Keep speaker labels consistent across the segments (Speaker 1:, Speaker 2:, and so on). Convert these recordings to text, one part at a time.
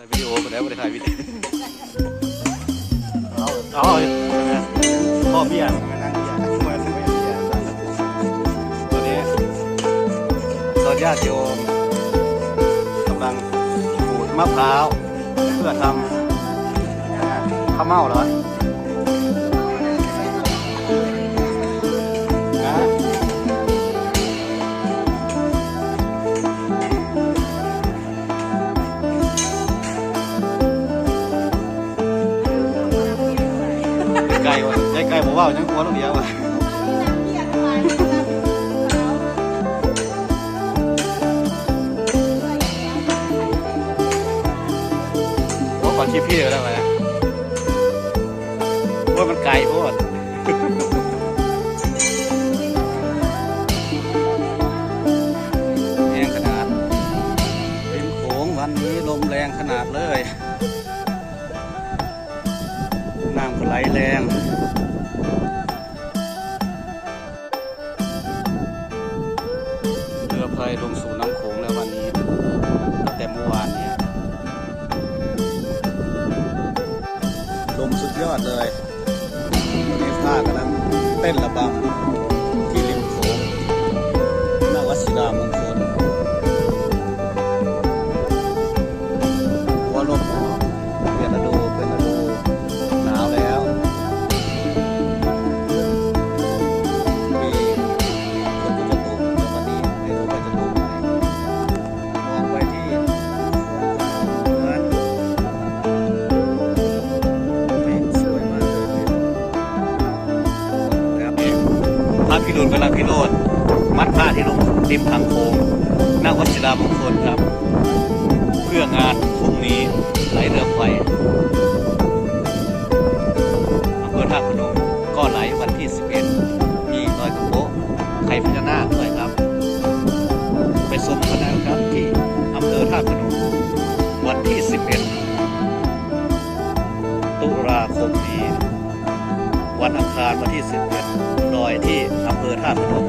Speaker 1: ถ่ายวิดีโอไปแล้วไม่ได้ถ่ายวิดีโอ
Speaker 2: เอา
Speaker 1: อ๋อพ่อเบี้ย
Speaker 2: มานั่งเบียมาซื้อเบียร์
Speaker 1: ตอนนี้ตอนญาติโยมกำลังขูดมะพร้าวเพื่อทำข้าวเม่าเหรอ วะไก่ไก่บอกว่าจังกลัวลูกเดียววะว่าก่อนที่พี่ก็ได้ไหมว่ามันไกลโพดแรงขนาดริมโขงวันนี้ลมแรงขนาดเลย น้ำก็ไหลแรงเรือพายลงสู่น้ำโขงแล้ววันนี้ตั้งแต่เมื่อวานเนี่ยลมสุดยอดเลยวันนี้ข้ากำลังเต้นระบำ พิรุณกำลังพิโรธมัดผ้าที่ลงริมทางโค้งหน้าวัดศิลามงคลครับ เพื่องานพรุ่งนี้ไหลเรือไฟอำเภอท่าพนมก็ไหลวันที่ 11 มีลอยกระโปะไข่พญานาคด้วยครับ ไปชมกันนะครับที่อำเภอท่าพนมวันที่ 11 ตุลาคมนี้ วันอังคารวันที่ 11 อยที่อำเภอท่าพนม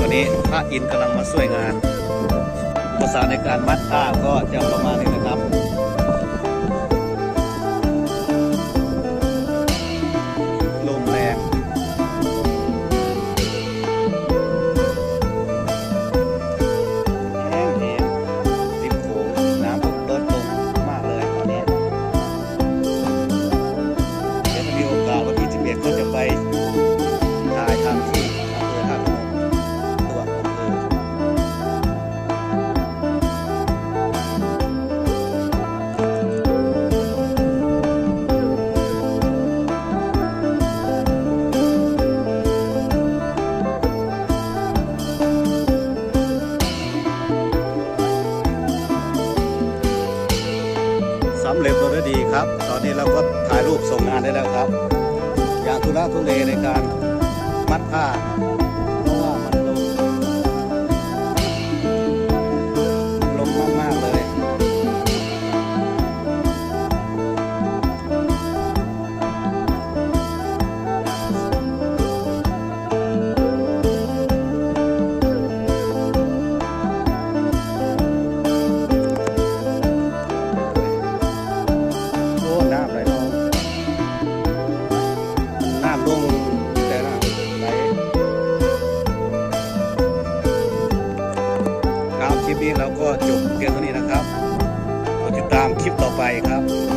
Speaker 1: วันนี้พระอินทร์กำลังมาช่วยงานภาษาในการมัดผ้าก็จะประมาณนี้นะครับ ตอนนี้เราก็ถ่ายรูปส่งงานได้แล้วครับ อย่างทุระทุเลในการมัดผ้า คลิปนี้เราก็จบเพียงเท่านี้นะครับกดติดตามคลิปต่อไปครับ